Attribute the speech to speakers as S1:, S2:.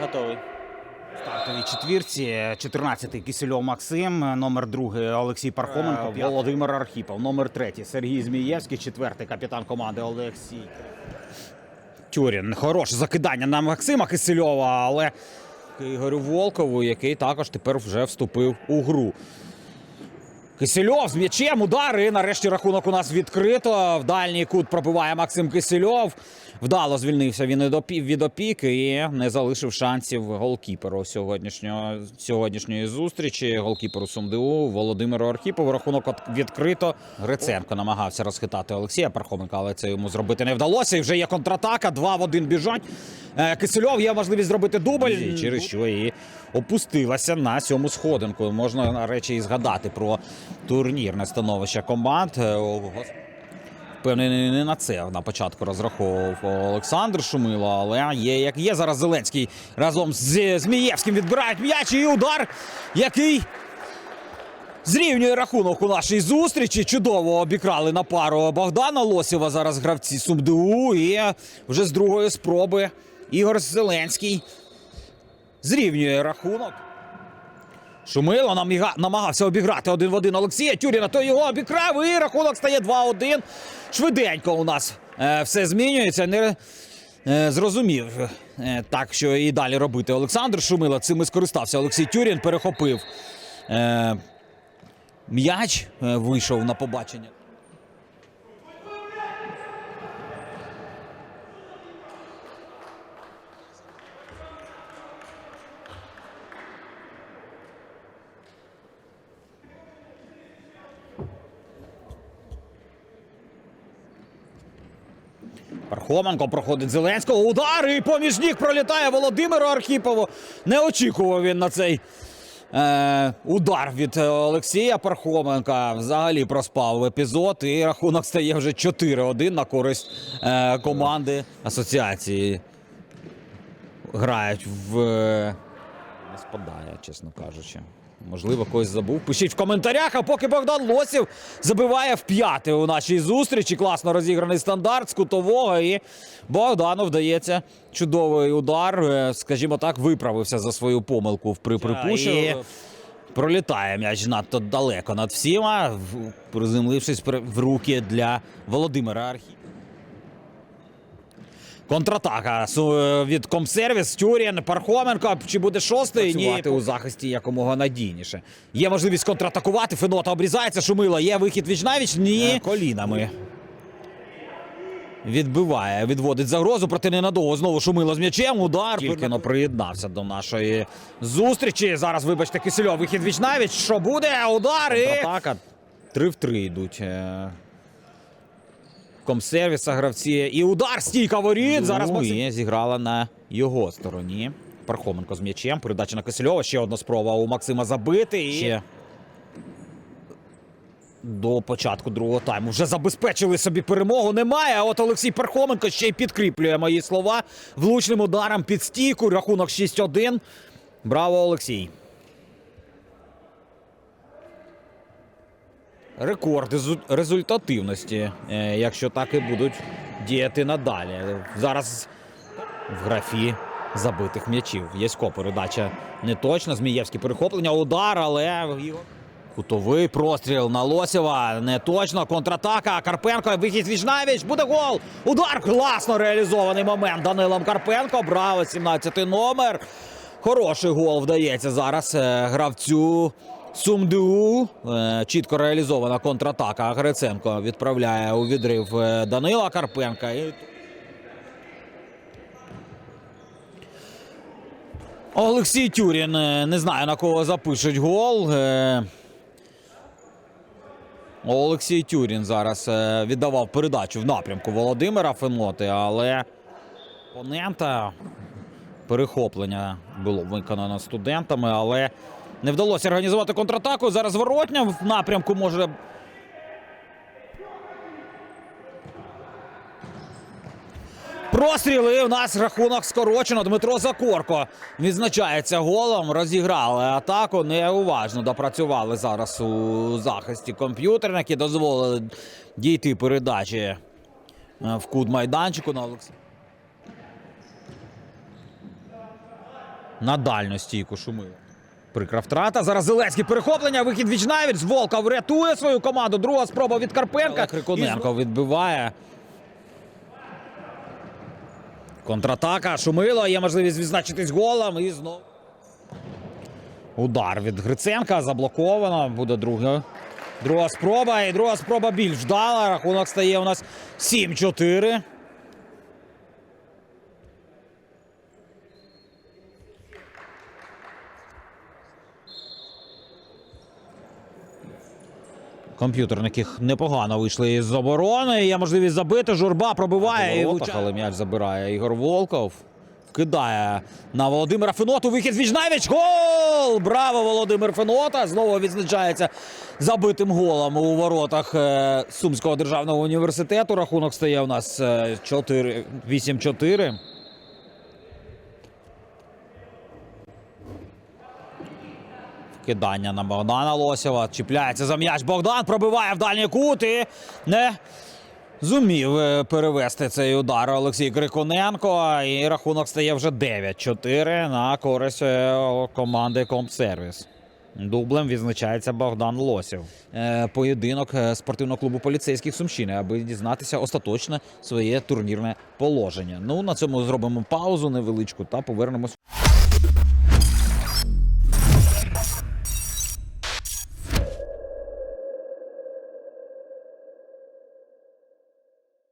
S1: готовий.
S2: стартовій четвірці. 14-й Кисельов Максим, номер 2 Олексій Пархоменко, Володимир Архіпов, номер 3 Сергій Змієвський, четвертий капітан команди Олексій. Тюрін. Хороше закидання на Максима Кисельова, але Ігорю Волкову, який також тепер вже вступив у гру. Кисельов з м'ячем, удар, і нарешті рахунок у нас відкрито. В дальній кут пробиває Максим Кисельов. Вдало звільнився він від опіки і не залишив шансів голкіперу сьогоднішнього, сьогоднішньої зустрічі. Голкіперу СумДУ Володимиру Архіпову. Рахунок відкрито. Гриценко намагався розхитати Олексія Пархоменка, але це йому зробити не вдалося. І вже є контратака. Два в один біжать. Е, Кисельов є можливість зробити дубль, через що і опустилася на сьому сходинку. Можна на речі і згадати про турнірне становище команд. Е, Впевнений, не на це на початку розраховував Олександр Шумило, але є як є. Зараз Зеленський разом з Змієвським відбирають м'яч і удар, який зрівнює рахунок у нашій зустрічі. Чудово обікрали на пару Богдана Лосєва. Зараз гравці СумДУ. І вже з другої спроби Ігор Зеленський зрівнює рахунок. Шумило наміга- намагався обіграти один в один Олексія Тюріна, то його обікрав, і рахунок стає 2-1. Швиденько у нас е, все змінюється. Не е, зрозумів е, так, що і далі робити Олександр Шумило. Цим і скористався Олексій Тюрін, перехопив е, м'яч, е, вийшов на побачення. Пархоменко проходить Зеленського. Удар і поміж ніг пролітає Володимиру Архіпову. Не очікував він на цей е, удар від е, Олексія Пархоменка. Взагалі проспав епізод. І рахунок стає вже 4-1 на користь е, команди асоціації. Грають в. е, Не спадає, чесно кажучи. Можливо, когось забув. Пишіть в коментарях, а поки Богдан Лосів забиває в п'яте у нашій зустрічі. Класно розіграний стандарт з кутового. І Богдану вдається чудовий удар. е, Скажімо так, виправився за свою помилку в при припущенні. Пролітає м'яч надто далеко над всіма, приземлившись при- в руки для Володимира Архі. Контратака від Комсервіс, Тюрін, Пархоменко. Чи буде шостий? Працювати у захисті якомога надійніше. Є можливість контратакувати. Фенота обрізається. Шумило. Є вихід віч навіч? Ні. Колінами. Відбиває, відводить загрозу, проте ненадовго знову шумило з м'ячем. Удар. Тільки но приєднався до нашої зустрічі. Зараз, вибачте, Кисельов, вихід віч навіч. Що буде? Удар і... Контратака. Три в три йдуть. Комсервіса гравці. І удар стійка воріт. Зараз Максим... зіграла на його стороні. Пархоменко з м'ячем. Передача на Кисельова. Ще одна спроба у Максима забити. І... Ще до початку другого тайму. Вже забезпечили собі перемогу. Немає. А от Олексій Пархоменко ще й підкріплює мої слова. Влучним ударом під стійку. Рахунок 6-1. Браво, Олексій. Рекорд резу- результативності, е, якщо так і будуть діяти надалі. Зараз в графі забитих м'ячів. Єсько передача не точна. Змієвське перехоплення, удар, але кутовий простріл на Лосєва. Не точно. Контратака. Карпенко. Вихід Вічнавіч. Буде гол. Удар. Класно реалізований момент Данилом Карпенко. Браво, 17 номер. Хороший гол вдається зараз е, гравцю Сумду. Е, Чітко реалізована контратака. Гриценко відправляє у відрив е, Данила Карпенка. Олексій Тюрін. е, Не знаю на кого запишуть гол. Олексій Тюрін зараз віддавав передачу в напрямку Володимира Феноти, але опонента перехоплення було виконано студентами, але не вдалося організувати контратаку. Зараз воротня в напрямку може. Простріли у нас рахунок скорочено. Дмитро Закорко відзначається голом. Розіграли атаку. Неуважно допрацювали зараз у захисті комп'ютерники. Дозволили дійти передачі е, в кут майданчику на Олексія. на дальню стійку Шумила. Прикра втрата. Зараз Зеленський перехоплення. Вихід віч навіть. Волков рятує свою команду. Друга спроба від Карпенка. Криконенко відбиває. Контратака. Шумило. Є можливість відзначитись голом. І знову. Удар від Гриценка. Заблоковано. Буде друга. Друга спроба. І друга спроба більш вдала. Рахунок стає у нас 7-4. Комп'ютерників непогано вийшли із оборони. Є можливість забити. Журба пробиває. Воротах, і але м'яч забирає Ігор Волков. Кидає на Володимира Феноту. Вихід з Віжнавіч. Гол! Браво! Володимир Фенота! Знову відзначається забитим голом у воротах е, Сумського державного університету. Рахунок стає у нас е, 4-8-4. Кидання на Богдана Лосєва. Чіпляється за м'яч. Богдан пробиває в дальній кут і не зумів е, перевести цей удар Олексій Криконенко. І рахунок стає вже 9-4 на користь е, команди Компсервіс. Дублем відзначається Богдан Лосєв. Е, Поєдинок спортивного клубу поліцейських Сумщини, аби дізнатися остаточне своє турнірне положення. Ну на цьому зробимо паузу невеличку та повернемось.